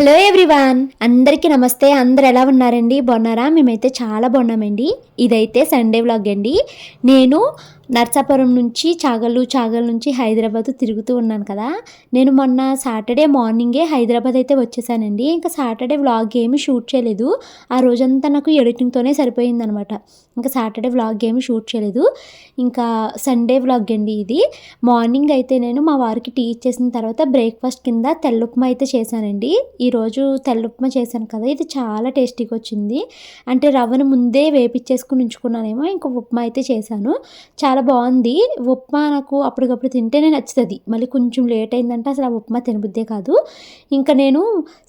Hello everyone అందరికీ నమస్తే. అందరు ఎలా ఉన్నారండి? బాగున్నారా? మేమైతే చాలా బాగున్నామండి. ఇదైతే సండే వ్లాగ్ అండి. నేను నర్సాపురం నుంచి చాగల్లు చాగల్ నుంచి హైదరాబాద్ తిరుగుతూ ఉన్నాను కదా. నేను మొన్న సాటర్డే మార్నింగే హైదరాబాద్ అయితే వచ్చేసానండి. ఇంకా సాటర్డే వ్లాగ్ ఏమి షూట్ చేయలేదు. ఆ రోజంతా నాకు ఎడిటింగ్తోనే సరిపోయిందనమాట. ఇంకా సాటర్డే వ్లాగ్ ఏమి షూట్ చేయలేదు. ఇంకా సండే వ్లాగ్ అండి ఇది. మార్నింగ్ అయితే నేను మా వారికి టీ ఇచ్చేసిన తర్వాత బ్రేక్ఫాస్ట్ కింద తెల్లుప్మా అయితే చేశానండి. ఈరోజు తెల్ల ఉప్మా చేశాను కదా ఇది చాలా టేస్టీగా వచ్చింది అంటే రవ్వను ముందే వేపించేసుకుని ఉంచుకున్నానేమో ఇంకా ఉప్మా అయితే చేశాను. చాలా బాగుంది ఉప్మా నాకు అప్పటికప్పుడు తింటేనే నచ్చుతుంది. మళ్ళీ కొంచెం లేట్ అయిందంటే అసలు ఆ ఉప్మా తినబుద్దే కాదు. ఇంకా నేను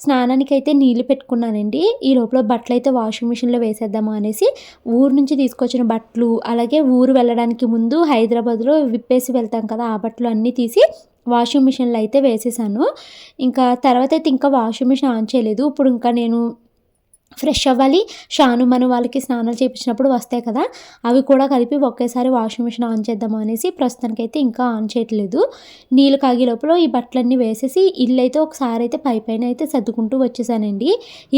స్నానానికి అయితే నీళ్ళు పెట్టుకున్నానండి. ఈ లోపల బట్టలు అయితే వాషింగ్ మిషన్లో వేసేద్దాము అనేసి ఊరు నుంచి తీసుకొచ్చిన బట్టలు అలాగే ఊరు వెళ్ళడానికి ముందు హైదరాబాద్లో విప్పేసి వెళ్తాం కదా ఆ బట్టలు అన్నీ తీసి వాషింగ్ మిషన్లో అయితే వేసేసాను. ఇంకా తర్వాత అయితే ఇంకా వాషింగ్ మిషన్ ఆన్ చేయలేదు. ఇప్పుడు ఇంకా నేను ఫ్రెష్ అవ్వాలి. షాను మన వాళ్ళకి స్నానాలు చేయించినప్పుడు వస్తాయి కదా అవి కూడా కలిపి ఒకేసారి వాషింగ్ మిషన్ ఆన్ చేద్దాము అనేసి ప్రస్తుతానికైతే ఇంకా ఆన్ చేయట్లేదు. నీళ్ళు కాగే లోపల ఈ బట్టలన్నీ వేసేసి ఇల్లు అయితే ఒకసారి అయితే పై పైన అయితే సర్దుకుంటూ వచ్చేసానండి.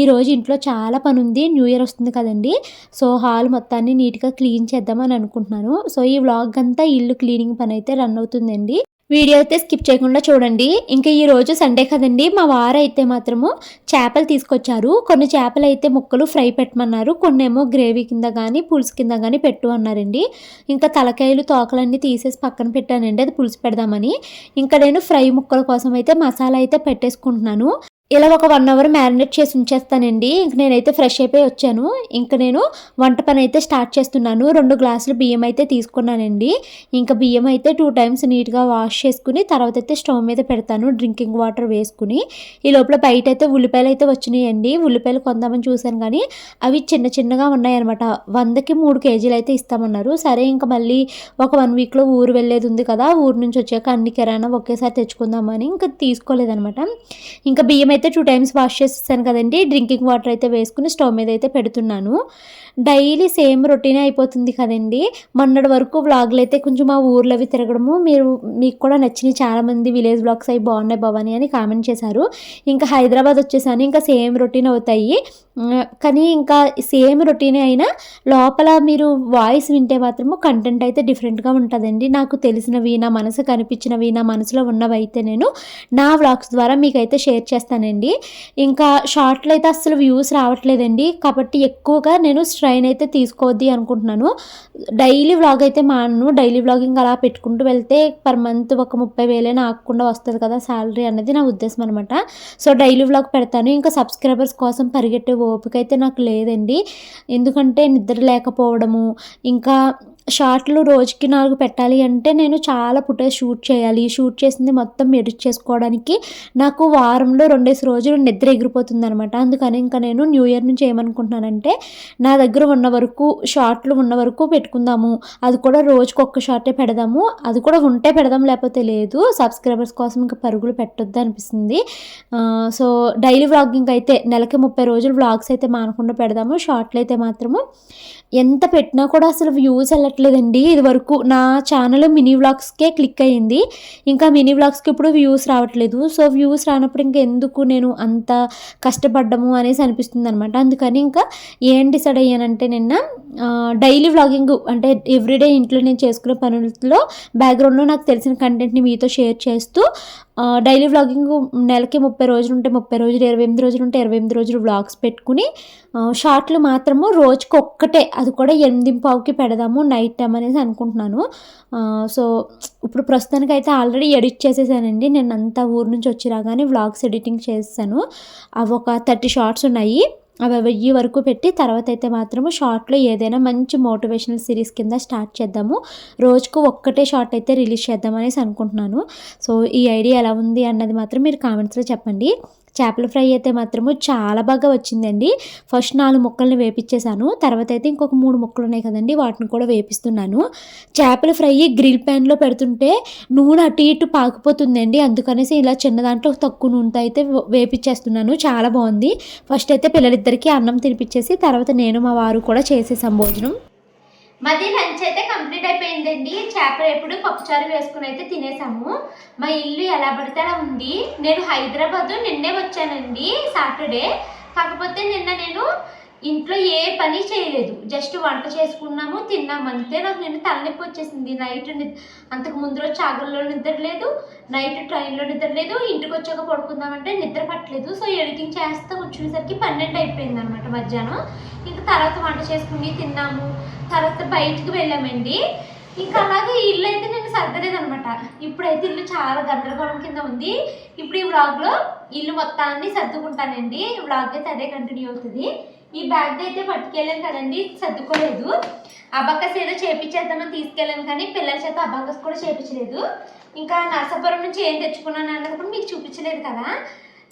ఈరోజు ఇంట్లో చాలా పని ఉంది. న్యూ ఇయర్ వస్తుంది కదండి. సో హాల్ మొత్తాన్ని నీట్గా క్లీన్ చేద్దామని అనుకుంటున్నాను. సో ఈ వ్లాగ్ అంతా ఇల్లు క్లీనింగ్ పని అయితే రన్ అవుతుందండి. వీడియో అయితే స్కిప్ చేయకుండా చూడండి. ఇంకా ఈరోజు సండే కదండి. మా వారు అయితే మాత్రము చేపలు తీసుకొచ్చారు. కొన్ని చేపలు అయితే ముక్కలు ఫ్రై పెట్టమన్నారు. కొన్ని ఏమో గ్రేవీ కింద కానీ పులుసు కింద కానీ పెట్టు అన్నారండి. ఇంకా తలకాయలు తోకలన్నీ తీసేసి పక్కన పెట్టానండి. అది పులుసు పెడదామని. ఇంకా నేను ఫ్రై ముక్కల కోసం అయితే మసాలా అయితే పెట్టేసుకుంటున్నాను. ఇలా ఒక వన్ అవర్ మ్యారినేట్ చేసి ఉంచేస్తానండి. ఇంక నేనైతే ఫ్రెష్ అయిపోయి వచ్చాను. ఇంక నేను వంట పని అయితే స్టార్ట్ చేస్తున్నాను. రెండు గ్లాసులు బియ్యం అయితే తీసుకున్నానండి. ఇంకా బియ్యం అయితే టూ టైమ్స్ నీట్గా వాష్ చేసుకుని తర్వాత అయితే స్టవ్ మీద పెడతాను డ్రింకింగ్ వాటర్ వేసుకుని. ఈ లోపల బయట అయితే ఉల్లిపాయలు అయితే వచ్చినాయండి. ఉల్లిపాయలు కొందామని చూశాను కానీ అవి చిన్న చిన్నగా ఉన్నాయన్నమాట. వందకి మూడు కేజీలు అయితే ఇస్తామన్నారు. సరే ఇంకా మళ్ళీ ఒక వన్ వీక్లో ఊరు వెళ్ళేది ఉంది కదా ఊరు నుంచి వచ్చాక అన్ని కిరాణా ఒకేసారి తెచ్చుకుందామని ఇంకా తీసుకోలేదనమాట ఇంకా బియ్యం అయితే టూ టైమ్స్ వాష్ చేసేసాను కదండి. డ్రింకింగ్ వాటర్ అయితే వేసుకుని స్టవ్ మీద అయితే పెడుతున్నాను. డైలీ సేమ్ రొటీన్ అయిపోతుంది కదండి. మొన్నటి వరకు వ్లాగ్లు అయితే కొంచెం మా ఊర్లో అవి తిరగడము మీరు మీకు కూడా నచ్చినాయి చాలామంది విలేజ్ బ్లాగ్స్ అవి బాగున్నాయి భవాని అని కామెంట్ చేశారు. ఇంకా హైదరాబాద్ వచ్చేసాను ఇంకా సేమ్ రొటీన్ అవుతాయి. కానీ ఇంకా సేమ్ రొటీన్ అయినా లోపల మీరు వాయిస్ వింటే మాత్రము కంటెంట్ అయితే డిఫరెంట్గా ఉంటుందండి. నాకు తెలిసినవి నా మనసు కనిపించినవి నా మనసులో ఉన్నవి అయితే నేను నా వ్లాగ్స్ ద్వారా మీకైతే షేర్ చేస్తానండి. ఇంకా షార్ట్లో అయితే అసలు వ్యూస్ రావట్లేదండి. కాబట్టి ఎక్కువగా నేను ట్రైన్ అయితే తీసుకోవద్ది అనుకుంటున్నాను. డైలీ వ్లాగ్ అయితే మాను డైలీ వ్లాగింగ్ అలా పెట్టుకుంటూ వెళ్తే పర్ మంత్ ఒక ముప్పై వేలైనా ఆగకుండా వస్తుంది కదా శాలరీ అనేది నా ఉద్దేశం అనమాట సో డైలీ వ్లాగ్ పెడతాను. ఇంకా సబ్స్క్రైబర్స్ కోసం పరిగెట్టే ఓపిక అయితే నాకు లేదండి. ఎందుకంటే నిద్ర లేకపోవడము ఇంకా షార్ట్లు రోజుకి నాలుగు పెట్టాలి అంటే నేను చాలా ఫుటేజ్ షూట్ చేయాలి. షూట్ చేసింది మొత్తం ఎడిట్ చేసుకోవడానికి నాకు వారంలో రెండేసి రోజులు నిద్ర ఎగిరిపోతుంది అనమాట అందుకని ఇంకా నేను న్యూ ఇయర్ నుంచి ఏమనుకుంటున్నానంటే నా దగ్గర ఉన్న వరకు షార్ట్లు ఉన్న వరకు పెట్టుకుందాము. అది కూడా రోజుకి ఒక్క షార్టే పెడదాము. అది కూడా ఉంటే పెడదాం లేకపోతే లేదు. సబ్స్క్రైబర్స్ కోసం ఇంకా పరుగులు పెట్టొద్దు అనిపిస్తుంది. సో డైలీ వ్లాగింగ్ అయితే నెలకి ముప్పై రోజులు వ్లాగ్స్ అయితే మానకుండా పెడదాము. షార్ట్లు అయితే మాత్రము ఎంత పెట్టినా కూడా అసలు వ్యూస్ వెళ్ళట్లేదండి ఇది వరకు నా ఛానల్ మినీ వ్లాగ్స్కే క్లిక్ అయ్యింది. ఇంకా మినీ వ్లాగ్స్కి ఇప్పుడు వ్యూస్ రావట్లేదు. సో వ్యూస్ రానప్పుడు ఇంకా ఎందుకు నేను అంత కష్టపడ్డము అనేసి అనిపిస్తుంది అనమాట అందుకని ఇంకా ఏం డిసైడ్ అయ్యానంటే నిన్న డైలీ వ్లాగింగ్ అంటే ఎవ్రీడే ఇంట్లో నేను చేసుకునే పనులతో బ్యాక్గ్రౌండ్లో నాకు తెలిసిన కంటెంట్ని మీతో షేర్ చేస్తూ డైలీ వ్లాగింగ్ నెలకి ముప్పై రోజులు ఉంటే ముప్పై రోజులు ఇరవై ఎనిమిది రోజులు ఉంటే ఇరవై ఎనిమిది రోజులు వ్లాగ్స్ పెట్టుకుని షార్ట్లు మాత్రము రోజుకి ఒక్కటే అది కూడా ఎనిమిది పావుకి పెడదాము నైట్ ఐటమ్ అనేసి అనుకుంటున్నాను. సో ఇప్పుడు ప్రస్తుతానికి అయితే ఆల్రెడీ ఎడిట్ చేసేసానండి. నేను అంతా ఊరు నుంచి వచ్చి రాగానే వ్లాగ్స్ ఎడిటింగ్ చేస్తాను అవి ఒక థర్టీ షార్ట్స్ ఉన్నాయి. అవి వెయ్యి వరకు పెట్టి తర్వాత అయితే మాత్రము షార్ట్లో ఏదైనా మంచి మోటివేషనల్ సిరీస్ కింద స్టార్ట్ చేద్దాము. రోజుకు ఒక్కటే షార్ట్ అయితే రిలీజ్ చేద్దాం అనేసి అనుకుంటున్నాను. సో ఈ ఐడియా ఎలా ఉంది అన్నది మాత్రం మీరు కామెంట్స్లో చెప్పండి. చేపల ఫ్రై అయితే మాత్రము చాలా బాగా వచ్చిందండి. ఫస్ట్ నాలుగు ముక్కల్ని వేపించేశాను తర్వాత అయితే ఇంకొక మూడు ముక్కలు ఉన్నాయి కదండి వాటిని కూడా వేపిస్తున్నాను. చేపల ఫ్రై గ్రిల్ ప్యాన్లో పెడుతుంటే నూనె అటు ఇటు పాకిపోతుందండి. అందుకనేసి ఇలా చిన్న దాంట్లో తక్కువ నూనెతో అయితే వేపించేస్తున్నాను చాలా బాగుంది. ఫస్ట్ అయితే పిల్లలిద్దరికీ అన్నం తినిపించేసి తర్వాత నేను మా వారు కూడా చేసేసాం భోజనం. మధ్య లంచ్ అయితే కంప్లీట్ అయిపోయిందండి. చేపలు ఎప్పుడు పప్పుచారు వేసుకుని అయితే తినేసాము. మా ఇల్లు ఎలా పడితే అలా ఉంది. నేను హైదరాబాద్ నిన్నే వచ్చానండి సాటర్డే. కాకపోతే నిన్న నేను ఇంట్లో ఏ పని చేయలేదు. జస్ట్ వంట చేసుకున్నాము తిన్నాము. అంతే నాకు నిన్న తలనొప్పి వచ్చేసింది. నైట్ ని- అంతకు ముందు రోజు చాగల్లో నిద్ర లేదు. నైట్ ట్రైన్లో నిద్ర లేదు. ఇంటికి వచ్చాక పడుకుందామంటే నిద్ర పట్టలేదు. సో ఎడిటింగ్ చేస్తా కూర్చునేసరికి పన్నెండు అయిపోయింది అనమాట మధ్యాహ్నం. ఇంకా తర్వాత వంట చేసుకుని తిన్నాము. తర్వాత బయటికి వెళ్ళామండి. ఇంకా అలాగే ఇల్లు అయితే నేను సర్దలేదు అనమాట ఇప్పుడైతే ఇల్లు చాలా గందరగోళం కింద ఉంది. ఇప్పుడు ఈ వ్లాగ్లో ఇల్లు మొత్తాన్ని సర్దుకుంటానండి. వ్లాగ్ అయితే అదే కంటిన్యూ అవుతుంది. ఈ బ్యాగ్ అయితే పట్టుకెళ్ళాను కదండి సర్దుకోలేదు. అబాకస్ ఏదో చేపించేద్దామని తీసుకెళ్ళాను కానీ పిల్లల చేత అబాకస్ కూడా చేపించలేదు. ఇంకా నర్సాపురం నుంచి ఏం తెచ్చుకున్నాను అన్నది కూడా మీకు చూపించలేదు కదా.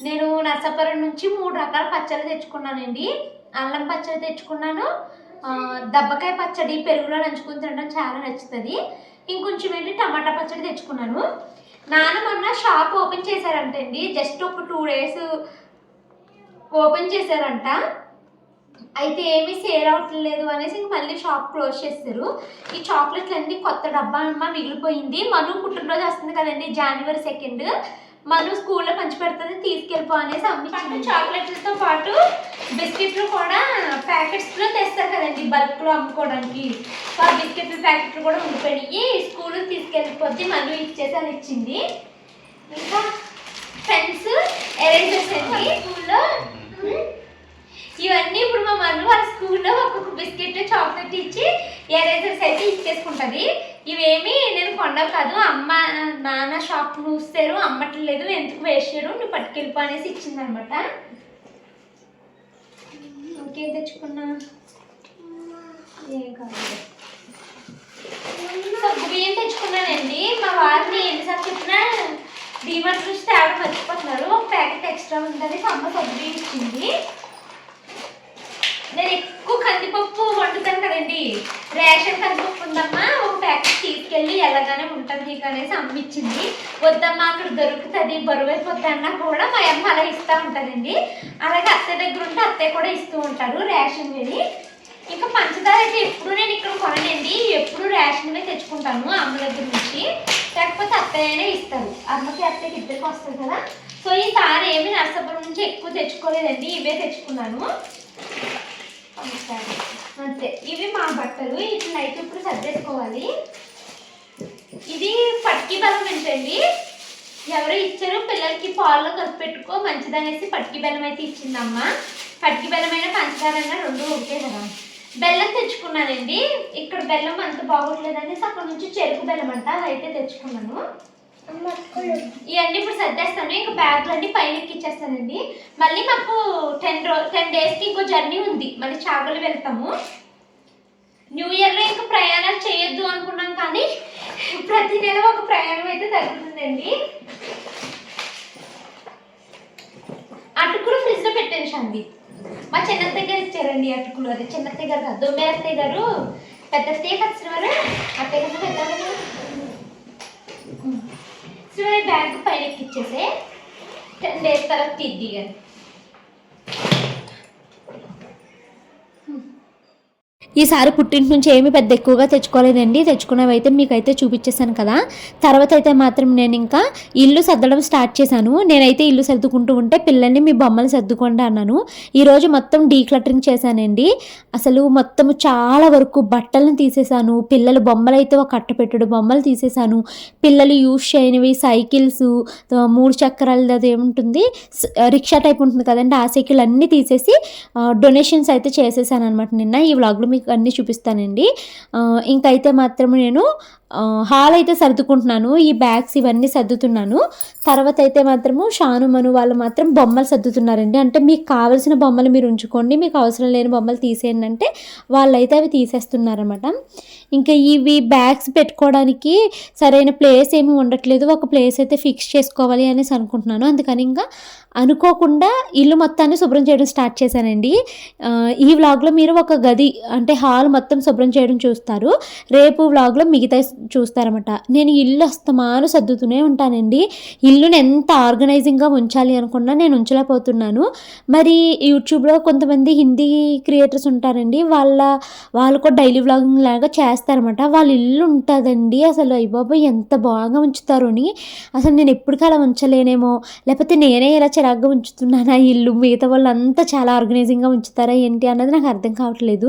నేను నర్సాపురం నుంచి మూడు రకాల పచ్చళ్ళు తెచ్చుకున్నానండి. అల్లం పచ్చడి తెచ్చుకున్నాను. దబ్బకాయ పచ్చడి పెరుగులో నంచుకుని తినడం చాలా నచ్చుతుంది. ఇంకొంచెం ఏంటి టమాటా పచ్చడి తెచ్చుకున్నాను. నాన్న మొన్న షాప్ ఓపెన్ చేశారంటండి. జస్ట్ ఒక టూ డేస్ ఓపెన్ చేశారంట. అయితే ఏమీ సేల్ అవ్వట్లేదు అనేసి ఇంక మళ్ళీ షాప్ క్లోజ్ చేస్తారు. ఈ చాక్లెట్లు అన్ని కొత్త డబ్బా అమ్మ మిగిలిపోయింది. మను పుట్టినరోజు వస్తుంది కదండి జనవరి సెకండ్ మను స్కూల్లో పంచి పెడుతుంది తీసుకెళ్ళిపో అనేసి అమ్మించింది చాక్లెట్లతో పాటు బిస్కెట్లు కూడా ప్యాకెట్స్లో తెస్తారు కదండి బల్క్లో అమ్ముకోవడానికి. ఆ బిస్కెట్ల ప్యాకెట్లు కూడా ఉండిపోయి స్కూల్కి తీసుకెళ్ళిపోతే మను ఇచ్చేసి అని ఇచ్చింది. ఇంకా పెన్స్ ఎరేంజర్స్ అండి. స్కూల్లో ఇవన్నీ ఇప్పుడు మా మన్ను వాళ్ళ స్కూల్లో ఒక్కొక్క బిస్కెట్ చాక్లెట్ ఇచ్చి ఎరేజర్స్ అయితే ఇచ్చేసుకుంటుంది. ఇవేమి నేను కొండవు కాదు. అమ్మ నాన్న షాప్ చూస్తారు అమ్మట్లేదు ఎందుకు వేస్ట్ చేయరు నువ్వు పట్టుకెళ్ళిపో అనేసి ఇచ్చిందనమాట. ఇంకేం తెచ్చుకున్నా? ఏం కాదు. బియ్యం తెచ్చుకున్నానండి. మా వారిని ఎన్నిసార్లు చెప్పినా డీమార్ట్ నుంచి తేవడం మర్చిపోతున్నారు. ఒక ప్యాకెట్ ఎక్స్ట్రా ఉందని అమ్మ సగ్గు ఇచ్చింది. నేను ఎక్కువ కందిపప్పు వండుతాను కదండి. రేషన్ కందిపప్పు ఉందమ్మా ఒక ప్యాకెట్ తీసుకెళ్ళి ఎలాగానే ఉంటుంది నీకు అనేసి అమ్మిచ్చింది. వద్దమ్మా అక్కడ దొరుకుతుంది బరువు అయిపోతుంది అన్నా కూడా మా అమ్మ అలా ఇస్తూ ఉంటుందండి. అలాగే అత్తయ్య దగ్గర ఉంటే అత్తయ్య కూడా ఇస్తూ ఉంటారు రేషన్ అని ఇంకా పంచదార అయితే ఎప్పుడు నేను ఇక్కడ కొనండి ఎప్పుడు రేషన్నే తెచ్చుకుంటాను అమ్మ దగ్గర నుంచి. లేకపోతే అత్తయ్యనే ఇస్తారు. అమ్మకి అత్తయ్యకి ఇద్దరికి వస్తుంది కదా. సో ఈసారి ఏమి నర్సాపురం నుంచి ఎక్కువ తెచ్చుకోలేదండి. ఇవే తెచ్చుకున్నాను. అంతే. ఇవి మా బట్టలు. ఇట్లా నైట్ ఇప్పుడు సర్దేసుకోవాలి. ఇది పట్కి బలం ఏంటండి ఎవరు ఇచ్చారు పిల్లలకి పాలలో కలిపి పెట్టుకో మంచిదనేసి పట్కి బెల్లం అయితే ఇచ్చిందమ్మ. పట్కి బెల్లమైన పంచదారైనా రెండు ఒకటే కదా. బెల్లం తెచ్చుకున్నానండి. ఇక్కడ బెల్లం అంత బాగోట్లేదనేసి అక్కడ నుంచి చెరుకు బెల్లం అంట అయితే తెచ్చుకున్నాను. ఇవన్నీ ఇప్పుడు సర్దేస్తాను. ఇంకా బ్యాగ్లు అన్ని పైన ఎక్కిచ్చేస్తానండి. మళ్ళీ మాకు టెన్ రో టెన్ డేస్కి ఇంకో జర్నీ ఉంది. మళ్ళీ చాగలు వెళ్తాము న్యూ ఇయర్లో ఇంకా ప్రయాణాలు చేయొద్దు అనుకున్నాం కానీ ప్రతి నెల ఒక ప్రయాణం అయితే తగ్గుతుందండి అటుకులు ఫ్రిడ్జ్లో పెట్టాను శాంతి మా చిన్నత్తయ్య గారు ఇచ్చారండి అటుకులు. అదే చిన్నత్తయ్య గారు కాదు దొమ్మే అత్తయ్య గారు పెద్ద అత్తయ్య కదా అత్తయ్య గారు పెద్ద అత్తయ్య బ్యాగ్ పైన ఎక్కిచ్చేసే టెన్ డేస్ తర్వాత తిద్ది కానీ ఈసారి పుట్టింటి నుంచి ఏమి పెద్ద ఎక్కువగా తెచ్చుకోలేదండి. తెచ్చుకున్నవి అయితే మీకైతే చూపించేశాను కదా. తర్వాత అయితే మాత్రం నేను ఇంకా ఇల్లు సర్దడం స్టార్ట్ చేశాను. నేనైతే ఇల్లు సర్దుకుంటూ ఉంటే పిల్లల్ని మీ బొమ్మలు సర్దుకోండి అన్నాను. ఈరోజు మొత్తం డీక్లటరింగ్ చేశానండి. అసలు మొత్తం చాలా వరకు బట్టలను తీసేశాను. పిల్లల బొమ్మలు అయితే ఒక కట్టపెట్టుడు బొమ్మలు తీసేశాను. పిల్లలు యూజ్ చేయనివి సైకిల్స్ మూడు చక్రాలది అది ఏముంటుంది? రిక్షా టైప్ ఉంటుంది కదండి. ఆ సైకిల్ అన్నీ తీసేసి డొనేషన్స్ అయితే చేసేసాను అనమాట నిన్న. ఈ వ్లాగ్లో మీకు అన్నీ చూపిస్తానండి. ఇంకైతే మాత్రం నేను హాల్ అయితే సర్దుకుంటున్నాను ఈ బ్యాగ్స్ ఇవన్నీ సర్దుతున్నాను. తర్వాత అయితే మాత్రము షాను మను వాళ్ళు మాత్రం బొమ్మలు సర్దుతున్నారండి. అంటే మీకు కావలసిన బొమ్మలు మీరు ఉంచుకోండి మీకు అవసరం లేని బొమ్మలు తీసేయండి అంటే వాళ్ళైతే అవి తీసేస్తున్నారన్నమాట. ఇంకా ఇవి బ్యాగ్స్ పెట్టుకోవడానికి సరైన ప్లేస్ ఏమీ ఉండట్లేదు. ఒక ప్లేస్ అయితే ఫిక్స్ చేసుకోవాలి అనేసి అనుకుంటున్నాను. అందుకని ఇంకా అనుకోకుండా ఇల్లు మొత్తాన్ని శుభ్రం చేయడం స్టార్ట్ చేశానండి. ఈ వ్లాగ్లో మీరు ఒక గది అంటే హాల్ మొత్తం శుభ్రం చేయడం చూస్తారు. రేపు వ్లాగ్లో మిగతా చూస్తారన్నమాట. నేను ఇల్లు అస్తమాను సర్దుతూనే ఉంటానండి. ఇల్లుని ఎంత ఆర్గనైజింగ్గా ఉంచాలి అనుకున్నా నేను ఉంచలేకపోతున్నాను. మరి యూట్యూబ్లో కొంతమంది హిందీ క్రియేటర్స్ ఉంటారండి. వాళ్ళ వాళ్ళు కూడా డైలీ వ్లాగింగ్ లాగా చేస్తారన్నమాట. వాళ్ళ ఇల్లు ఉంటుందండి. అసలు అయ్యబాబు ఎంత బాగా ఉంచుతారు అని. అసలు నేను ఎప్పటికీ అలా ఉంచలేనేమో. లేకపోతే నేనే ఇలా చిరాగ్గా ఉంచుతున్నానా? ఆ ఇల్లు మిగతా వాళ్ళంతా చాలా ఆర్గనైజింగ్గా ఉంచుతారా ఏంటి అన్నది నాకు అర్థం కావట్లేదు.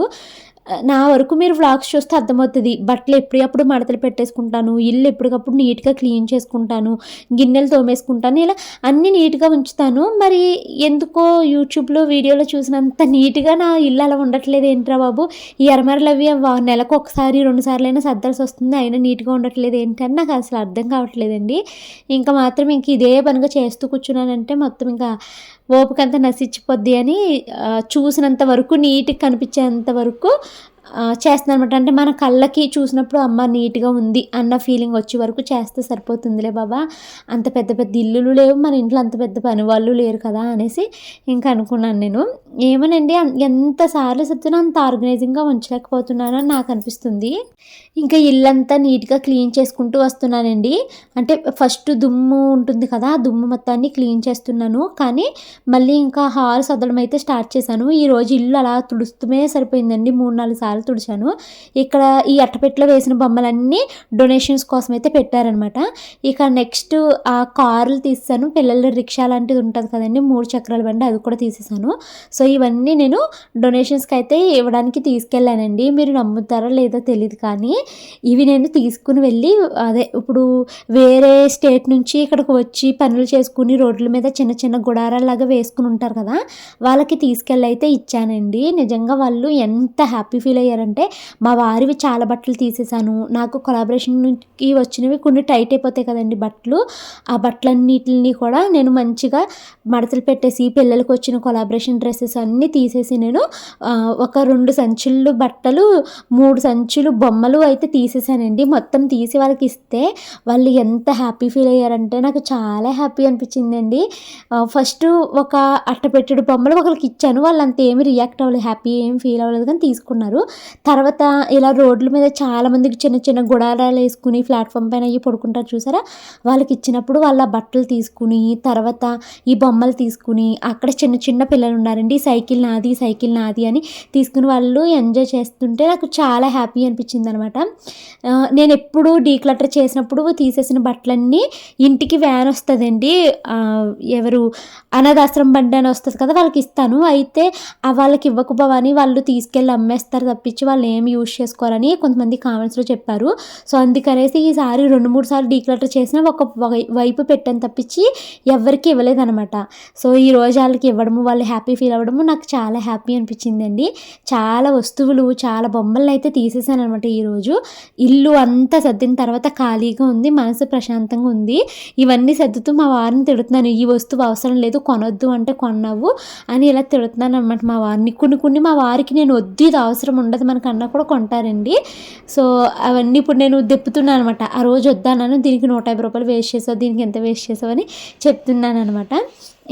నా వరకు మీరు వ్లాగ్స్ చూస్తే అర్థమవుతుంది. బట్టలు ఎప్పటికప్పుడు మడతలు పెట్టేసుకుంటాను. ఇల్లు ఎప్పటికప్పుడు నీట్గా క్లీన్ చేసుకుంటాను. గిన్నెలు తోమేసుకుంటాను. ఇలా అన్నీ నీట్గా ఉంచుతాను. మరి ఎందుకో యూట్యూబ్లో వీడియోలో చూసినంత నీట్గా నా ఇల్లు అలా ఉండట్లేదు ఏంట్రా బాబు? ఈ అరమరలు అవి నెలకు ఒకసారి రెండుసార్లు అయినా సర్దాల్సి వస్తుంది. అయినా నీట్గా ఉండట్లేదు ఏంటని నాకు అసలు అర్థం కావట్లేదండి. ఇంకా మాత్రం ఇంక ఇదే పనిగా చేస్తూ కూర్చున్నానంటే మొత్తం ఇంకా ఓపికంతా నశించిపోద్ది అని చూసినంత వరకు నీట్గా కనిపించేంత వరకు చేస్తున్నారనమాట అంటే మన కళ్ళకి చూసినప్పుడు అమ్మ నీట్గా ఉంది అన్న ఫీలింగ్ వచ్చే వరకు చేస్తే సరిపోతుందిలే బాబా. అంత పెద్ద పెద్ద ఇల్లులు లేవు మన ఇంట్లో అంత పెద్ద పని వాళ్ళు లేరు కదా అనేసి ఇంకా అనుకున్నాను నేను. ఏమోనండి ఎంతసార్లు చెప్తున్నా అంత ఆర్గనైజింగ్గా ఉంచలేకపోతున్నాను అని నాకు అనిపిస్తుంది. ఇంకా ఇల్లంతా నీట్గా క్లీన్ చేసుకుంటూ వస్తున్నానండి. అంటే ఫస్ట్ దుమ్ము ఉంటుంది కదా ఆ దుమ్ము మొత్తాన్ని క్లీన్ చేస్తున్నాను. కానీ మళ్ళీ ఇంకా హాల్ సదడం అయితే స్టార్ట్ చేశాను. ఈరోజు ఇల్లు అలా తుడుస్తూనే సరిపోయిందండి. మూడు నాలుగు సార్లు తుడిచాను. ఇక్కడ ఈ అట్టపెట్టలో వేసిన బొమ్మలన్నీ డొనేషన్స్ కోసం అయితే పెట్టారనమాట. ఇక నెక్స్ట్ ఆ కార్లు తీసాను. పిల్లల రిక్షా లాంటిది ఉంటుంది కదండి మూడు చక్రాల బండి అది కూడా తీసేసాను. సో ఇవన్నీ నేను డొనేషన్స్కి అయితే ఇవ్వడానికి తీసుకెళ్ళానండి. మీరు నమ్ముతారో లేదో తెలియదు కానీ ఇవి నేను తీసుకుని వెళ్ళి అదే ఇప్పుడు వేరే స్టేట్ నుంచి ఇక్కడికి వచ్చి పనులు చేసుకుని రోడ్ల మీద చిన్న చిన్న గుడారాలాగా వేసుకుని ఉంటారు కదా వాళ్ళకి తీసుకెళ్ళి అయితే ఇచ్చానండి. నిజంగా వాళ్ళు ఎంత హ్యాపీ ఫీల్ అయ్యారు అయ్యారంటే మా వారివి చాలా బట్టలు తీసేసాను నాకు కొలాబరేషన్కి వచ్చినవి కొన్ని టైట్ అయిపోతాయి కదండి బట్టలు. ఆ బట్టలన్నిటిని కూడా నేను మంచిగా మడతలు పెట్టేసి పిల్లలకు వచ్చిన కొలాబరేషన్ డ్రెస్సెస్ అన్నీ తీసేసి నేను ఒక రెండు సంచులు బట్టలు మూడు సంచులు బొమ్మలు అయితే తీసేసానండి మొత్తం తీసి వాళ్ళకి ఇస్తే వాళ్ళు ఎంత హ్యాపీ ఫీల్ అయ్యారంటే నాకు చాలా హ్యాపీ అనిపించిందండి. ఫస్ట్ ఒక అట్టపెట్టెడు బొమ్మలు ఒకరికి ఇచ్చాను. వాళ్ళు అంత ఏమి రియాక్ట్ అవ్వలేదు హ్యాపీ ఏం ఫీల్ అవ్వలేదు కానీ తీసుకున్నారు. తర్వాత ఇలా రోడ్ల మీద చాలా మందికి చిన్న చిన్న గుడారాలు వేసుకుని ప్లాట్ఫామ్ పైన అవి పడుకుంటారు చూసారా? వాళ్ళకి ఇచ్చినప్పుడు వాళ్ళ బట్టలు తీసుకుని తర్వాత ఈ బొమ్మలు తీసుకుని అక్కడ చిన్న చిన్న పిల్లలు ఉన్నారండి సైకిల్ నాది సైకిల్ నాది అని తీసుకుని వాళ్ళు ఎంజాయ్ చేస్తుంటే నాకు చాలా హ్యాపీ అనిపించింది అనమాట నేను ఎప్పుడు డీక్లటర్ చేసినప్పుడు తీసేసిన బట్టలన్నీ ఇంటికి వ్యాన్ వస్తుందండి. ఎవరు అనాథాశ్రమం బండి అని వస్తుంది కదా వాళ్ళకి ఇస్తాను. అయితే వాళ్ళకి ఇవ్వకపోవని వాళ్ళు తీసుకెళ్ళి అమ్మేస్తారు తప్ప తప్పించి వాళ్ళు ఏమి యూజ్ చేసుకోరని కొంతమంది కామెంట్స్లో చెప్పారు. సో అందుకనేసి ఈసారి రెండు మూడు సార్లు డీక్లటర్ చేసిన ఒక వై- వైపు పెట్టాను తప్పించి ఎవరికి ఇవ్వలేదనమాట సో ఈ రోజు వాళ్ళకి ఇవ్వడము వాళ్ళు హ్యాపీ ఫీల్ అవ్వడము నాకు చాలా హ్యాపీ అనిపించిందండి. చాలా వస్తువులు చాలా బొమ్మలను అయితే తీసేసాను అనమాట ఈరోజు ఇల్లు అంతా సర్దిన తర్వాత ఖాళీగా ఉంది మనసు ప్రశాంతంగా ఉంది. ఇవన్నీ సర్దుతూ మా వారిని తిడుతున్నాను. ఈ వస్తువు అవసరం లేదు కొనొద్దు అంటే కొన్నావు అని ఇలా తిడుతున్నాను అనమాట మా వారిని. కొన్ని కొన్ని మా వారికి నేను వద్దు ఇది అవసరం ఉండదు మనకన్నా కూడా కొంటారండి. సో అవన్నీ ఇప్పుడు నేను దెప్పుతున్నాను అనమాట. ఆ రోజు వద్దానను దీనికి నూట యాభై రూపాయలు వేస్ట్ చేసావు దీనికి ఎంత వేస్ట్ చేసావు అని చెప్తున్నాను అనమాట.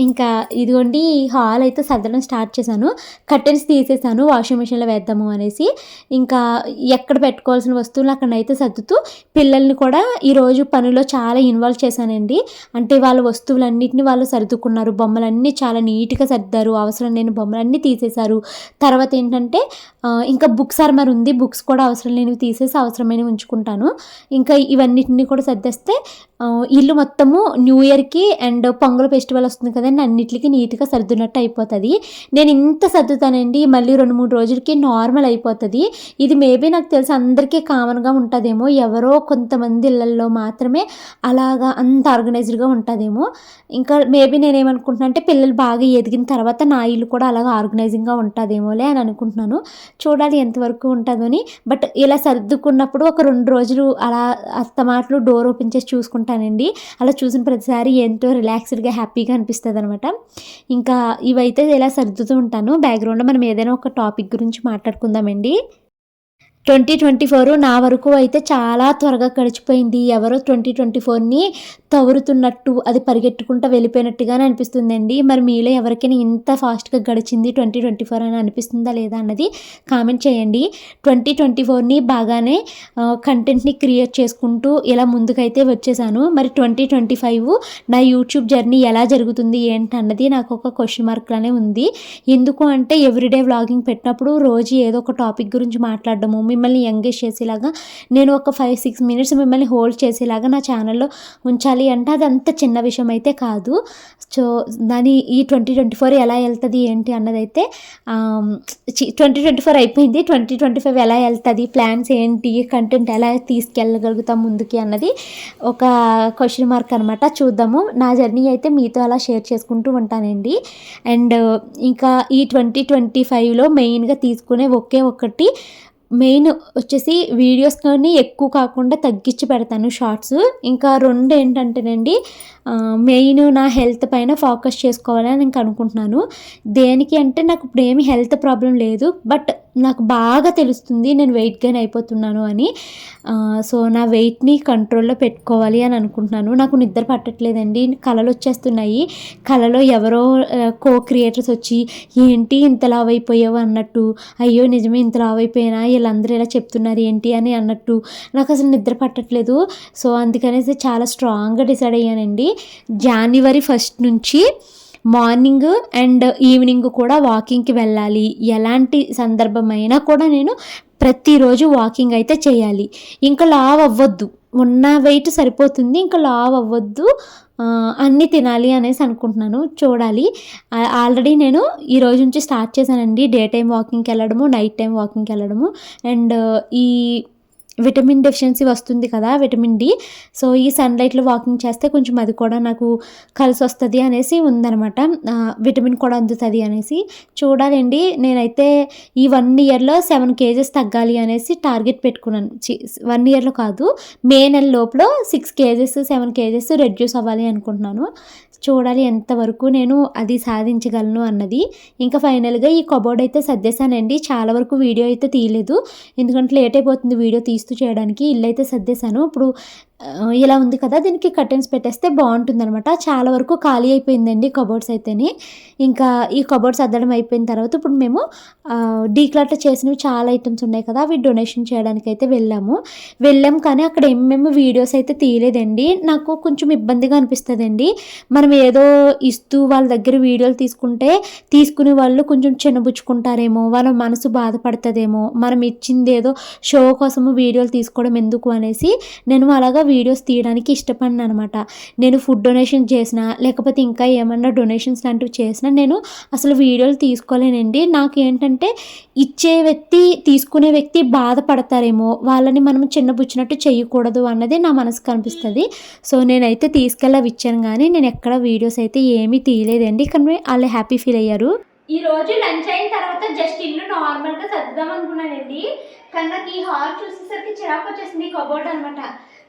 ఇంకా ఇదిగోండి ఈ హాల్ అయితే సర్దడం స్టార్ట్ చేశాను. కర్టెన్స్ తీసేసాను వాషింగ్ మిషన్లో వేద్దాము అనేసి. ఇంకా ఎక్కడ పెట్టుకోవాల్సిన వస్తువులు అక్కడనైతే సర్దుతూ పిల్లల్ని కూడా ఈరోజు పనిలో చాలా ఇన్వాల్వ్ చేశానండి. అంటే వాళ్ళ వస్తువులన్నింటినీ వాళ్ళు సర్దుకున్నారు. బొమ్మలన్నీ చాలా నీట్గా సర్దారు. అవసరం లేని బొమ్మలన్నీ తీసేశారు. తర్వాత ఏంటంటే ఇంకా బుక్స్ అర్మర్ ఉంది. బుక్స్ కూడా అవసరం లేనివి తీసేసి అవసరమైనవి ఉంచుకుంటాను. ఇంకా ఇవన్నిటిని కూడా సర్దేస్తే ఇల్లు మొత్తము న్యూ ఇయర్కి అండ్ పొంగల్ ఫెస్టివల్ వస్తుంది కదండి అన్నిటికీ నీట్గా సర్దునట్టు అయిపోతుంది. నేను ఇంత సర్దుతానండి మళ్ళీ రెండు మూడు రోజులకి నార్మల్ అయిపోతుంది. ఇది మేబీ నాకు తెలిసి అందరికీ కామన్గా ఉంటుందేమో ఎవరో కొంతమంది ఇళ్ళల్లో మాత్రమే అలాగా అంత ఆర్గనైజ్డ్గా ఉంటుందేమో. ఇంకా మేబీ నేనేమనుకుంటున్నా అంటే పిల్లలు బాగా ఎదిగిన తర్వాత నా ఇల్లు కూడా అలాగా ఆర్గనైజింగ్గా ఉంటుందేమోలే అని అనుకుంటున్నాను. చూడాలి ఎంతవరకు ఉంటుందో అని బట్ ఇలా సర్దుకున్నప్పుడు ఒక రెండు రోజులు అలా అస్తమాటలు డోర్ ఓపెన్ చేసి చూసుకుంటాను ఉంటానండి అలా చూసిన ప్రతిసారి ఎంతో రిలాక్స్డ్గా హ్యాపీగా అనిపిస్తుంది అనమాట ఇంకా ఇవైతే ఇలా సర్దుతూ ఉంటాను బ్యాక్గ్రౌండ్లో మనం ఏదైనా ఒక టాపిక్ గురించి మాట్లాడుకుందామండి. ట్వంటీ ట్వంటీ ఫోర్ నా వరకు అయితే చాలా త్వరగా గడిచిపోయింది. ఎవరో ట్వంటీ ట్వంటీ ఫోర్ని తవరుతున్నట్టు అది పరిగెట్టుకుంటూ వెళ్ళిపోయినట్టుగానే అనిపిస్తుందండి. మరి మీలో ఎవరికైనా ఇంత ఫాస్ట్గా గడిచింది ట్వంటీ ట్వంటీ ఫోర్ అని అనిపిస్తుందా లేదా అన్నది కామెంట్ చేయండి. ట్వంటీ ట్వంటీ ఫోర్ని బాగానే కంటెంట్ని క్రియేట్ చేసుకుంటూ ఇలా ముందుకైతే వచ్చేసాను. మరి ట్వంటీ ట్వంటీ ఫైవ్ నా యూట్యూబ్ జర్నీ ఎలా జరుగుతుంది ఏంటి అన్నది నాకు ఒక క్వశ్చన్ మార్క్లానే ఉంది. ఎందుకు అంటే ఎవ్రీడే వ్లాగింగ్ పెట్టినప్పుడు రోజు ఏదో ఒక టాపిక్ గురించి మాట్లాడడము మిమ్మల్ని ఎంగేజ్ చేసేలాగా నేను ఒక ఫైవ్ సిక్స్ మినిట్స్ మిమ్మల్ని హోల్డ్ చేసేలాగా నా ఛానల్లో ఉంచాలి అంటే అది అంత చిన్న విషయం అయితే కాదు. సో దాని ఈ ట్వంటీ ట్వంటీ ఫోర్ ఎలా వెళ్తుంది ఏంటి అన్నదైతే ట్వంటీ ట్వంటీ ఫోర్ అయిపోయింది. ట్వంటీ ట్వంటీ ఫైవ్ ఎలా వెళ్తుంది ప్లాన్స్ ఏంటి కంటెంట్ ఎలా తీసుకెళ్ళగలుగుతాం ముందుకి అన్నది ఒక క్వశ్చన్ మార్క్ అనమాట చూద్దాము. నా జర్నీ అయితే మీతో అలా షేర్ చేసుకుంటూ ఉంటానండి. అండ్ ఇంకా ఈ ట్వంటీ ట్వంటీ ఫైవ్లో మెయిన్గా తీసుకునే ఒకే ఒకటి మెయిన్ వచ్చేసి వీడియోస్ కానీ ఎక్కువ కాకుండా తగ్గించి పెడతాను షార్ట్స్. ఇంకా రెండు ఏంటంటేనండి మెయిన్ నా హెల్త్ పైన ఫోకస్ చేసుకోవాలని నేను అనుకుంటున్నాను. దేనికి అంటే నాకు ఇప్పుడు ఏమి హెల్త్ ప్రాబ్లం లేదు బట్ నాకు బాగా తెలుస్తుంది నేను వెయిట్ గెయిన్ అయిపోతున్నాను అని. సో నా వెయిట్ని కంట్రోల్లో పెట్టుకోవాలి అని అనుకుంటున్నాను. నాకు నిద్ర పట్టట్లేదండి. కళలు వచ్చేస్తున్నాయి. కళలో ఎవరో కో క్రియేటర్స్ వచ్చి ఏంటి ఇంత లావ్ అయిపోయావు అన్నట్టు అయ్యో నిజమే ఇంత లావ్ అయిపోయినా వీళ్ళందరూ ఇలా చెప్తున్నారు ఏంటి? అని అన్నట్టు. నాకు అసలు నిద్ర పట్టట్లేదు. సో అందుకనేసి చాలా స్ట్రాంగ్గా డిసైడ్ అయ్యానండి. జనవరి ఫస్ట్ నుంచి మార్నింగ్ అండ్ ఈవినింగ్ కూడా వాకింగ్కి వెళ్ళాలి. ఎలాంటి సందర్భమైనా కూడా నేను ప్రతిరోజు వాకింగ్ అయితే చేయాలి. ఇంకా లావ్ అవ్వద్దు. ఉన్న వెయిట్ సరిపోతుంది. ఇంకా లావ్ అవ్వద్దు. అన్నీ తినాలి అనేసి అనుకుంటున్నాను. చూడాలి. ఆల్రెడీ నేను ఈ రోజు నుంచి స్టార్ట్ చేశానండి. డే టైం వాకింగ్కి వెళ్ళడము నైట్ టైం వాకింగ్కి వెళ్ళడము. అండ్ ఈ విటమిన్ డెఫిషియన్సీ వస్తుంది కదా విటమిన్ డి సో ఈ సన్లైట్లో వాకింగ్ చేస్తే కొంచెం అది కూడా నాకు కలిసి వస్తుంది అనేసి ఉందనమాట విటమిన్ కూడా అందుతుంది అనేసి. చూడాలండి నేనైతే ఈ వన్ ఇయర్లో సెవెన్ కేజెస్ తగ్గాలి అనేసి టార్గెట్ పెట్టుకున్నాను. వన్ ఇయర్లో కాదు మే నెల లోపల six KGs seven KGs reduce అవ్వాలి అనుకుంటున్నాను. చూడాలి ఎంతవరకు నేను అది సాధించగలను అన్నది. ఇంకా ఫైనల్గా ఈ కబోర్డ్ అయితే సర్దేశానండి. చాలా వరకు వీడియో అయితే తీయలేదు. ఎందుకంటే లేట్ అయిపోతుంది వీడియో తీస్తూ చేయడానికి ఇల్లు అయితే సర్దేశాను. ఇప్పుడు ఇలా ఉంది కదా దీనికి కర్టెన్స్ పెట్టేస్తే బాగుంటుంది అనమాట చాలా వరకు ఖాళీ అయిపోయిందండి కబోర్డ్స్ అయితేనే. ఇంకా ఈ కబోర్డ్స్ అద్దడం అయిపోయిన తర్వాత ఇప్పుడు మేము డీక్లటర్ చేసినవి చాలా ఐటమ్స్ ఉన్నాయి కదా అవి డొనేషన్ చేయడానికి అయితే వెళ్ళాము. వెళ్ళాం కానీ అక్కడ ఏమేమి వీడియోస్ అయితే తీయలేదండి. నాకు కొంచెం ఇబ్బందిగా అనిపిస్తుందండి. మనం ఏదో ఇస్తూ వాళ్ళ దగ్గర వీడియోలు తీసుకుంటే తీసుకునే వాళ్ళు కొంచెం చిన్నబుచ్చుకుంటారేమో వాళ్ళ మనసు బాధపడుతుందేమో మనం ఇచ్చింది ఏదో షో కోసము వీడియోలు తీసుకోవడం ఎందుకు అనేసి నేను అలాగా వీడియోస్ తీయడానికి ఇష్టపడిన అనమాట. నేను ఫుడ్ డొనేషన్ చేసినా లేకపోతే ఇంకా ఏమన్నా డొనేషన్స్ లాంటివి చేసినా నేను అసలు వీడియోలు తీసుకోలేనండి. నాకు ఏంటంటే ఇచ్చే వ్యక్తి తీసుకునే వ్యక్తి బాధపడతారేమో వాళ్ళని మనం చిన్నబుచ్చినట్టు చేయకూడదు అన్నది నా మనసుకు కనిపిస్తుంది సో నేనైతే తీసుకెళ్ళి ఇచ్చాను కానీ నేను ఎక్కడ వీడియోస్ అయితే ఏమీ తీయలేదండి. కానీ వాళ్ళు హ్యాపీ ఫీల్ అయ్యారు. ఈ రోజు లంచ్ అయిన తర్వాత జస్ట్ ఇల్లు నార్మల్గా సర్దుదాం అనుకున్నానండి. కానీ నాకు ఈ హాల్ చూసేసరికి చిరాకు వచ్చేసింది కబోర్డ్ అనమాట.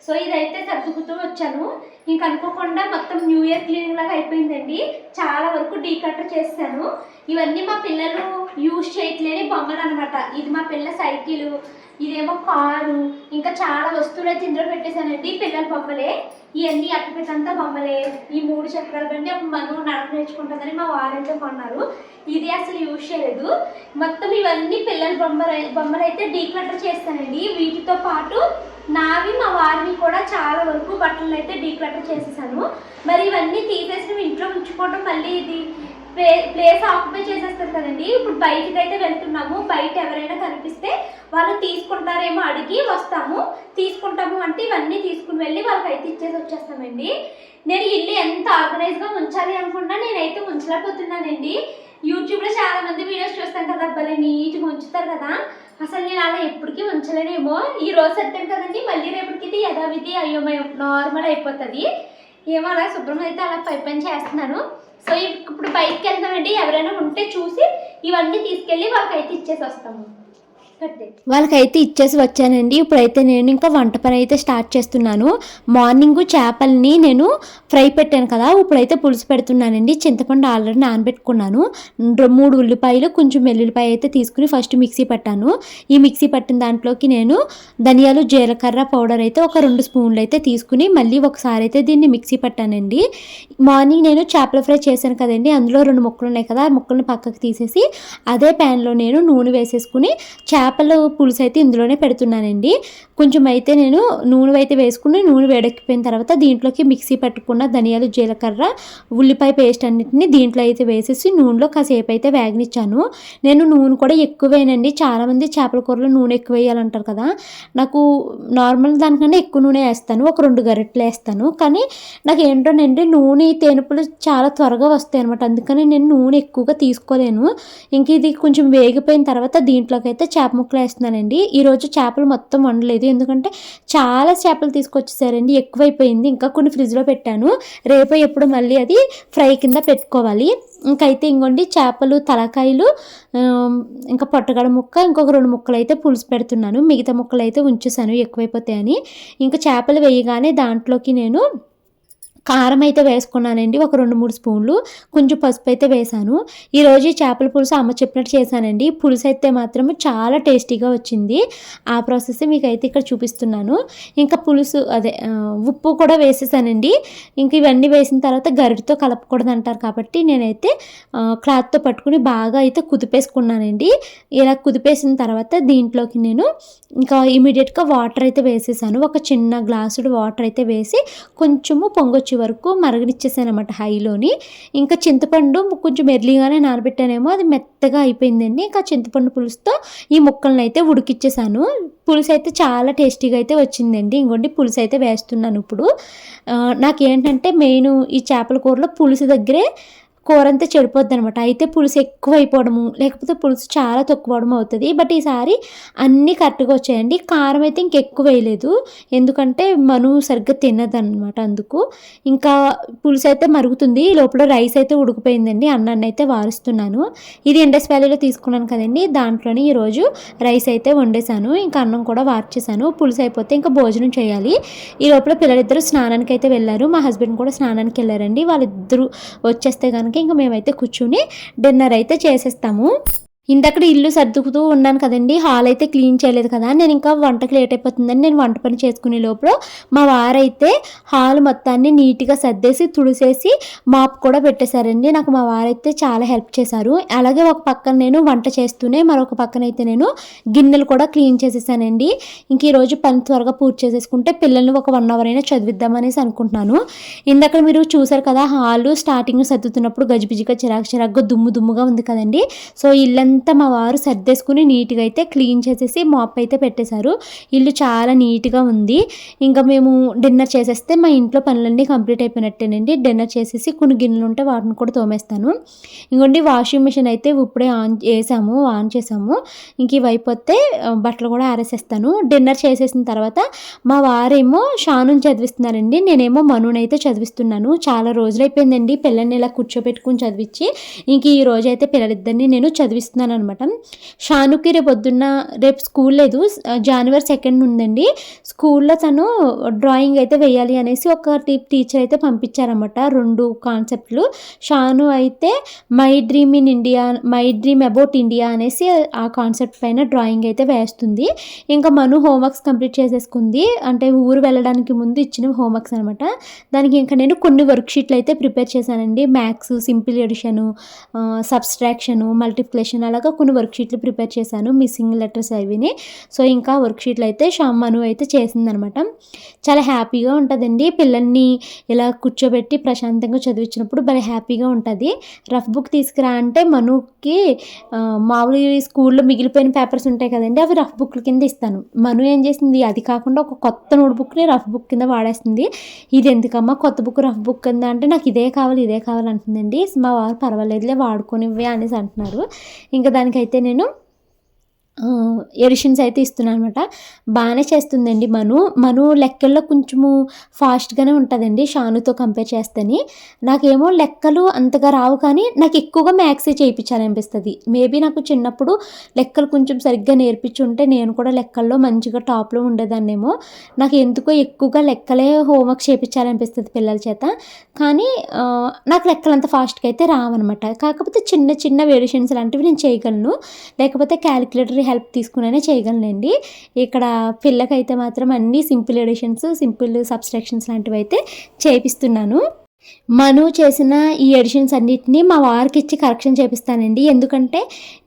సో ఇదైతే సర్దుకుతూ వచ్చాను. ఇంక అనుకోకుండా మొత్తం న్యూ ఇయర్ క్లీనింగ్ లాగా అయిపోయిందండి. చాలా వరకు డీ కట్టర్ చేస్తాను. ఇవన్నీ మా పిల్లలు యూజ్ చేయట్లేని బొమ్మలు అనమాట ఇది మా పిల్ల సైకిల్ ఇదేమో కారు ఇంకా చాలా వస్తువులు అయితే ఇందులో పెట్టేశానండి. పిల్లల బొమ్మలే. ఇవన్నీ అట్టపెట్టంతా బొమ్మలే. ఈ మూడు చక్రాల బండి అప్పుడు మనం నడక నేర్చుకుంటుందని మా వారైతే కొన్నారు. ఇది అసలు యూజ్ చేయలేదు. మొత్తం ఇవన్నీ పిల్లల బొమ్మలు బొమ్మలు అయితే డీక్లటర్ చేస్తానండి. వీటితో పాటు నావి మా వారిని కూడా చాలా వరకు బట్టలు అయితే డీక్లటర్ చేసేసాను. మరి ఇవన్నీ తీసేసి ఇంట్లో ఉంచుకోవడం మళ్ళీ ఇది ప్లే ప్లేస్ ఆక్యుపై చేసేస్తారు కదండి. ఇప్పుడు బయటకి అయితే వెళ్తున్నాము. బయట ఎవరైనా కనిపిస్తే వాళ్ళు తీసుకుంటారేమో అడిగి వస్తాము. తీసుకుంటాము అంటే ఇవన్నీ తీసుకుని వెళ్ళి వాళ్ళకి అయితే ఇచ్చేసి వచ్చేస్తామండి. నేను ఇల్లు ఎంత ఆర్గనైజ్గా ఉంచాలి అనుకున్నా నేనైతే ఉంచలేకపోతున్నానండి. యూట్యూబ్లో చాలా మంది వీడియోస్ చూస్తాను కదా భలే నీట్గా ఉంచుతారు కదా. అసలు నేను అలా ఎప్పటికీ ఉంచలేనేమో. ఈ రోజు సత్యం కదండి మళ్ళీ రేపటికి యథావిధి అయోమయం నార్మల్ అయిపోతుంది. ఏమో అలా శుభ్రం అయితే అలా పై పని చేస్తున్నాను. సో ఇప్పుడు బయటకు వెళ్తామండి ఎవరైనా ఉంటే చూసి ఇవన్నీ తీసుకెళ్ళి వాళ్ళకైతే అయితే ఇచ్చేసి వస్తాము. వాళ్ళకైతే ఇచ్చేసి వచ్చానండి. ఇప్పుడైతే నేను ఇంకా వంట పని అయితే స్టార్ట్ చేస్తున్నాను. మార్నింగ్ చేపల్ని నేను ఫ్రై పెట్టాను కదా ఇప్పుడైతే పులుసు పెడుతున్నానండి. చింతపండు ఆల్రెడీ నానబెట్టుకున్నాను. మూడు ఉల్లిపాయలు కొంచెం వెల్లుల్లిపాయ అయితే తీసుకుని ఫస్ట్ మిక్సీ పట్టాను. ఈ మిక్సీ పట్టిన దాంట్లోకి నేను ధనియాలు జీలకర్ర పౌడర్ అయితే ఒక రెండు స్పూన్లు అయితే తీసుకుని మళ్ళీ ఒకసారి అయితే దీన్ని మిక్సీ పట్టానండి. మార్నింగ్ నేను చేపల ఫ్రై చేశాను కదండి అందులో రెండు ముక్కలు ఉన్నాయి కదా ఆ ముక్కలను పక్కకు తీసేసి అదే ప్యాన్లో నేను నూనె వేసేసుకుని చేపల పులుసు అయితే ఇందులోనే పెడుతున్నానండి. కొంచెం అయితే నేను నూనె అయితే వేసుకుని నూనె వేడెక్కిపోయిన తర్వాత దీంట్లోకి మిక్సీ పట్టుకున్న ధనియాలు జీలకర్ర ఉల్లిపాయ పేస్ట్ అన్నిటిని దీంట్లో అయితే వేసేసి నూనెలో కాసేపు అయితే వేగనిచ్చాను. నేను నూనె కూడా ఎక్కువేనండి. చాలామంది చేపల కూరలో నూనె ఎక్కువ వేయాలంటారు కదా. నాకు నార్మల్ దానికన్నా ఎక్కువ నూనె వేస్తాను. ఒక రెండు గరిటెలు వేస్తాను. కానీ నాకు ఏంటోనండి నూనె తేనుపులు చాలా త్వరగా వస్తాయి అనమాట అందుకని నేను నూనె ఎక్కువగా తీసుకోలేను. ఇంక ఇది కొంచెం వేగిపోయిన తర్వాత దీంట్లోకి అయితే చేప ముక్కలు వేస్తున్నానండి. ఈరోజు చేపలు మొత్తం వండలేదు. ఎందుకంటే చాలా చేపలు తీసుకొచ్చేసారండి. ఎక్కువైపోయింది. ఇంకా కొన్ని ఫ్రిడ్జ్లో పెట్టాను. రేపు ఎప్పుడు మళ్ళీ అది ఫ్రై కింద పెట్టుకోవాలి. ఇంకైతే ఇంకోండి చేపలు తలకాయలు ఇంకా పొట్టగడ ముక్క ఇంకొక రెండు ముక్కలు అయితే పులుసు పెడుతున్నాను. మిగతా ముక్కలు అయితే ఉంచేసాను ఎక్కువైపోతాయని. ఇంకా చేపలు వేయగానే దాంట్లోకి నేను కారం అయితే వేసుకున్నానండి ఒక రెండు మూడు స్పూన్లు. కొంచెం పసుపు అయితే వేసాను ఈరోజు ఈ చేపల పులుసు అమ్మ చెప్పినట్టు చేశానండి. పులుసు అయితే మాత్రం చాలా టేస్టీగా వచ్చింది. ఆ ప్రాసెస్ మీకు అయితే ఇక్కడ చూపిస్తున్నాను. ఇంకా పులుసు అదే ఉప్పు కూడా వేసేసానండి. ఇంక ఇవన్నీ వేసిన తర్వాత గరిటితో కలపకూడదు అంటారు కాబట్టి నేనైతే క్లాత్తో పట్టుకుని బాగా అయితే కుదిపేసుకున్నానండి. ఇలా కుదిపేసిన తర్వాత దీంట్లోకి నేను ఇంకా ఇమీడియట్గా వాటర్ అయితే వేసేసాను. ఒక చిన్న గ్లాసుడు వాటర్ అయితే వేసి కొంచెము పొంగొచ్చు వరకు మరగనిచ్చేసాను అనమాట హైలోని. ఇంకా చింతపండు కొంచెం ఎర్లీగానే నానబెట్టానేమో అది మెత్తగా అయిపోయిందండి. ఇంకా చింతపండు పులుసుతో ఈ ముక్కలను అయితే ఉడికిచ్చేసాను. పులుసు అయితే చాలా టేస్టీగా అయితే వచ్చిందండి. ఇంకోండి పులుసు అయితే వేస్తున్నాను ఇప్పుడు. నాకు నాకేంటంటే మెయిన్ ఈ చేపల కూరలో పులుసు దగ్గరే కూర అంతా చెడిపోద్ది అనమాట. అయితే పులుసు ఎక్కువ అయిపోవడము లేకపోతే పులుసు చాలా తక్కువ అవుతుంది. బట్ ఈసారి అన్నీ కరెక్ట్గా వచ్చాయండి. కారం అయితే ఇంకెక్కువ వేయలేదు. ఎందుకంటే మను సరిగ్గా తినదనమాట అందుకు. ఇంకా పులుసు అయితే మరుగుతుంది. లోపల రైస్ అయితే ఉడికిపోయిందండి. అన్నాన్ని అయితే వారుస్తున్నాను. ఇది ఇండస్ వ్యాలీలో తీసుకున్నాను కదండి. దాంట్లోనే ఈరోజు రైస్ అయితే వండేసాను ఇంకా అన్నం కూడా వార్చేసాను పులుసు అయిపోతే ఇంకా భోజనం చేయాలి. ఈ లోపల పిల్లలిద్దరూ స్నానానికి అయితే వెళ్ళారు. మా హస్బెండ్ కూడా స్నానానికి వెళ్ళారండి. వాళ్ళిద్దరూ వచ్చేస్తే కనుక ఇంకా మేమైతే కూర్చుని డిన్నర్ అయితే చేసేస్తాము. ఇందక్కడ ఇల్లు సర్దుకుతూ ఉన్నాను కదండి. హాల్ అయితే క్లీన్ చేయలేదు కదా. నేను ఇంకా వంటకి లేట్ అయిపోతుందని నేను వంట పని చేసుకునే లోపల మా వారైతే హాల్ మొత్తాన్ని నీట్గా సర్దేసి తుడిసేసి మాప్ కూడా పెట్టేశారండి. నాకు మా వారైతే చాలా హెల్ప్ చేశారు. అలాగే ఒక పక్కన నేను వంట చేస్తూనే మరొక పక్కన అయితే నేను గిన్నెలు కూడా క్లీన్ చేసేసానండి. ఇంక ఈరోజు పని త్వరగా పూర్తి చేసేసుకుంటే పిల్లల్ని ఒక వన్ అవర్ అయినా చదివిద్దామనేసి అనుకుంటున్నాను. ఇందాక మీరు చూసారు కదా హాల్ స్టార్టింగ్ సర్దుతున్నప్పుడు గజిబిజిగా చిరాకు చిరాకుగా దుమ్ము దుమ్ముగా ఉంది కదండి. సో ఇల్లంతా మా వారు సర్దేసుకుని నీట్గా అయితే క్లీన్ చేసేసి మాప్ అయితే పెట్టేశారు. ఇల్లు చాలా నీట్గా ఉంది. ఇంకా మేము డిన్నర్ చేసేస్తే మా ఇంట్లో పనులన్నీ కంప్లీట్ అయిపోయినట్టేనండి. డిన్నర్ చేసేసి కొన్ని గిన్నెలు ఉంటే వాటిని కూడా తోమేస్తాను. ఇంకోండి వాషింగ్ మిషన్ అయితే ఇప్పుడే ఆన్ చేసాము ఆన్ చేసాము. ఇంక ఇవి అయిపోతే బట్టలు కూడా ఆరేసేస్తాను. డిన్నర్ చేసేసిన తర్వాత మా వారేమో షాను చదివిస్తున్నారండి. నేనేమో మనుని అయితే చదివిస్తున్నాను. చాలా రోజులు అయిపోయిందండి పిల్లల్ని ఇలా కూర్చోబెట్టుకుని చదివించి. ఇంక ఈ రోజు అయితే పిల్లలిద్దరిని నేను చదివిస్తున్నాను. అనమాట షానుకి రేపు పొద్దున్న రేపు స్కూల్ లేదు జనవరి సెకండ్ ఉందండి. స్కూల్లో తను డ్రాయింగ్ అయితే వేయాలి అనేసి ఒక టీచర్ అయితే పంపించారనమాట రెండు కాన్సెప్ట్లు షాను అయితే my dream in India my dream about India అనేసి ఆ కాన్సెప్ట్ పైన డ్రాయింగ్ అయితే వేస్తుంది. ఇంకా మను హోంవర్క్స్ కంప్లీట్ చేసేసుకుంది. అంటే ఊరు వెళ్ళడానికి ముందు ఇచ్చిన హోంవర్క్స్ అనమాట దానికి ఇంకా నేను కొన్ని వర్క్ షీట్లు అయితే ప్రిపేర్ చేశానండి. Maths simple addition subtraction multiplication అలాగా కొన్ని వర్క్షీట్లు ప్రిపేర్ చేశాను. మిస్సింగ్ లెటర్స్ అవిని. సో ఇంకా వర్క్ షీట్లు అయితే షామ్మను అయితే చేసిందనమాట. చాలా హ్యాపీగా ఉంటుందండి. పిల్లల్ని ఇలా కూర్చోబెట్టి ప్రశాంతంగా చదివించినప్పుడు భలే హ్యాపీగా ఉంటుంది. రఫ్ బుక్ తీసుకురా అంటే మనుకి మామూలు స్కూల్లో మిగిలిపోయిన పేపర్స్ ఉంటాయి కదండి అవి రఫ్ బుక్ల కింద ఇస్తాను. మను ఏం చేసింది? అది కాకుండా ఒక కొత్త నోట్ బుక్ని రఫ్ బుక్ కింద వాడేస్తుంది ఇది ఎందుకమ్మా? కొత్త బుక్ రఫ్ బుక్ కింద అంటే నాకు ఇదే కావాలి ఇదే కావాలి అంటుందండి. మా వారు పర్వాలేదులే వాడుకోనివ్వే అనేసి అంటున్నారు. ఇంకా దానికైతే నేను ఎడిషన్స్ అయితే ఇస్తున్నాను అనమాట బాగానే చేస్తుందండి మను. మను లెక్కల్లో కొంచెము ఫాస్ట్గానే ఉంటుందండి షానుతో కంపేర్ చేస్తేనే. నాకేమో లెక్కలు అంతగా రావు కానీ నాకు ఎక్కువగా మ్యాథ్సే చేయించాలనిపిస్తుంది మేబీ నాకు చిన్నప్పుడు లెక్కలు కొంచెం సరిగ్గా నేర్పించి ఉంటే నేను కూడా లెక్కల్లో మంచిగా టాప్లో ఉండేదాన్నేమో. నాకు ఎందుకో ఎక్కువగా లెక్కలే హోంవర్క్ చేయించాలనిపిస్తుంది పిల్లల చేత. కానీ నాకు లెక్కలు అంత ఫాస్ట్గా అయితే రావన్నమాట కాకపోతే చిన్న చిన్న వేరియేషన్స్ లాంటివి నేను చేయగలను. లేకపోతే క్యాలిక్యులేటర్ హెల్ప్ తీసుకునే చేయగలనండి. ఇక్కడ పిల్లకైతే మాత్రం అన్ని సింపుల్ ఎడిషన్స్ సింపుల్ సబ్స్ట్రాక్షన్స్ లాంటివి అయితే చేపిస్తున్నాను. మను చేసిన ఈ ఎడిషన్స్ అన్నిటినీ మా వారికి ఇచ్చి కరెక్షన్ చేపిస్తానండి. ఎందుకంటే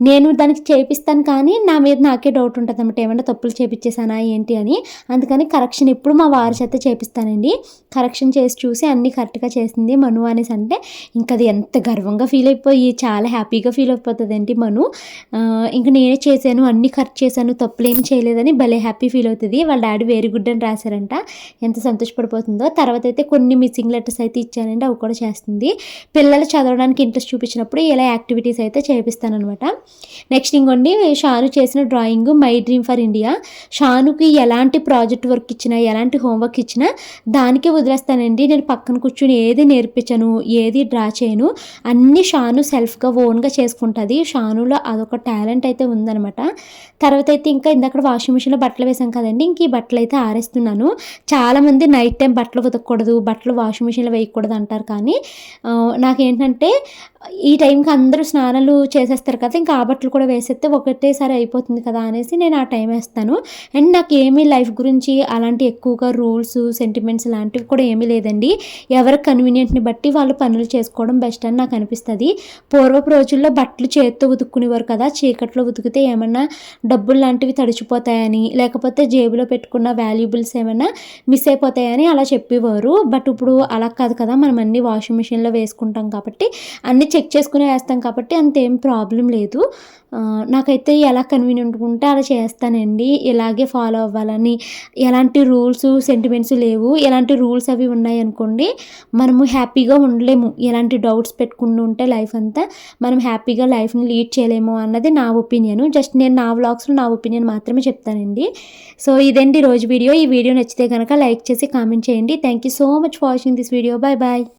నేను దానికి చేపిస్తాను కానీ నా మీద నాకే డౌట్ ఉంటుంది అనమాట ఏమైనా తప్పులు చేపించేసానా ఏంటి అని. అందుకని కరెక్షన్ ఇప్పుడు మా వారి చేత చేపిస్తానండి. కరెక్షన్ చేసి చూసి అన్నీ కరెక్ట్గా చేసింది మను అనేసి అంటే ఇంకా అది ఎంత గర్వంగా ఫీల్ అయిపోయి చాలా హ్యాపీగా ఫీల్ అయిపోతుందండి మను. ఇంకా ఇంక నేనే చేశాను అన్నీ కరెక్ట్ చేశాను తప్పులు ఏమి చేయలేదని భలే హ్యాపీ ఫీల్ అవుతుంది. వాళ్ళ డాడీ వెరీ గుడ్ అని రాశారంట. ఎంత సంతోషపడిపోతుందో. తర్వాత అయితే కొన్ని మిస్సింగ్ లెటర్స్ అయితే ఇచ్చానండి అవి కూడా చేస్తుంది. పిల్లలు చదవడానికి ఇంట్రెస్ట్ చూపించినప్పుడు ఇలా యాక్టివిటీస్ అయితే చేపిస్తాను అనమాట నెక్స్ట్ ఇంకోండి షాను చేసిన drawing my dream for India షానుకి ఎలాంటి ప్రాజెక్ట్ వర్క్ ఇచ్చినా ఎలాంటి హోంవర్క్ ఇచ్చినా దానికే వదిలేస్తానండి. నేను పక్కన కూర్చుని ఏది నేర్పించను ఏది డ్రా చేయను అన్ని షాను సెల్ఫ్గా ఓన్గా చేసుకుంటుంది. షానులో అదొక టాలెంట్ అయితే ఉందనమాట తర్వాత అయితే ఇంకా ఇందక్కడ వాషింగ్ మిషన్లో బట్టలు వేసాం కదండి ఇంక ఈ బట్టలు అయితే ఆరేస్తున్నాను. చాలామంది నైట్ టైం బట్టలు ఉతకూడదు బట్టలు వాషింగ్ మిషన్లో వేయకూడదు అంటారు. కానీ నాకేంటంటే ఈ టైంకి అందరూ స్నానాలు చేసేస్తారు కదా ఇంకా ఆ బట్టలు కూడా వేసేస్తే ఒకటేసారి అయిపోతుంది కదా అనేసి నేను ఆ టైం వేస్తాను. అండ్ నాకు ఏమీ లైఫ్ గురించి అలాంటి ఎక్కువగా రూల్స్ సెంటిమెంట్స్ లాంటివి కూడా ఏమీ లేదండి. ఎవరి కన్వీనియంట్ని బట్టి వాళ్ళు పనులు చేసుకోవడం బెస్ట్ అని నాకు అనిపిస్తుంది. పూర్వపు రోజుల్లో బట్టలు చేత్తో ఉతుక్కునేవారు కదా చీకట్లో ఉతికితే ఏమన్నా డబ్బులు లాంటివి తడిచిపోతాయని లేకపోతే జేబులో పెట్టుకున్న వాల్యుబుల్స్ ఏమైనా మిస్ అయిపోతాయని అలా చెప్పేవారు. బట్ ఇప్పుడు అలా కాదు కదా మనం అన్ని వాషింగ్ మిషన్లో వేసుకుంటాం కాబట్టి అన్ని చెక్ చేసుకునే వేస్తాం కాబట్టి అంతేం ప్రాబ్లం లేదు. నాకైతే ఎలా కన్వీనియంట్ ఉంటే అలా చేస్తానండి. ఇలాగే ఫాలో అవ్వాలని. ఎలాంటి రూల్స్ సెంటిమెంట్స్ లేవు. ఎలాంటి రూల్స్ అవి ఉన్నాయి అనుకోండి మనము హ్యాపీగా ఉండలేము. ఎలాంటి డౌట్స్ పెట్టుకుంటూ ఉంటే లైఫ్ అంతా మనం హ్యాపీగా లైఫ్ని లీడ్ చేయలేము అన్నది నా ఒపీనియన్ జస్ట్ నేను నా వ్లాగ్స్లో నా ఒపీనియన్ మాత్రమే చెప్తానండి. సో ఇదండి రోజు వీడియో ఈ వీడియో నచ్చితే కనుక లైక్ చేసి కామెంట్ చేయండి. Thank you so much for watching this video bye bye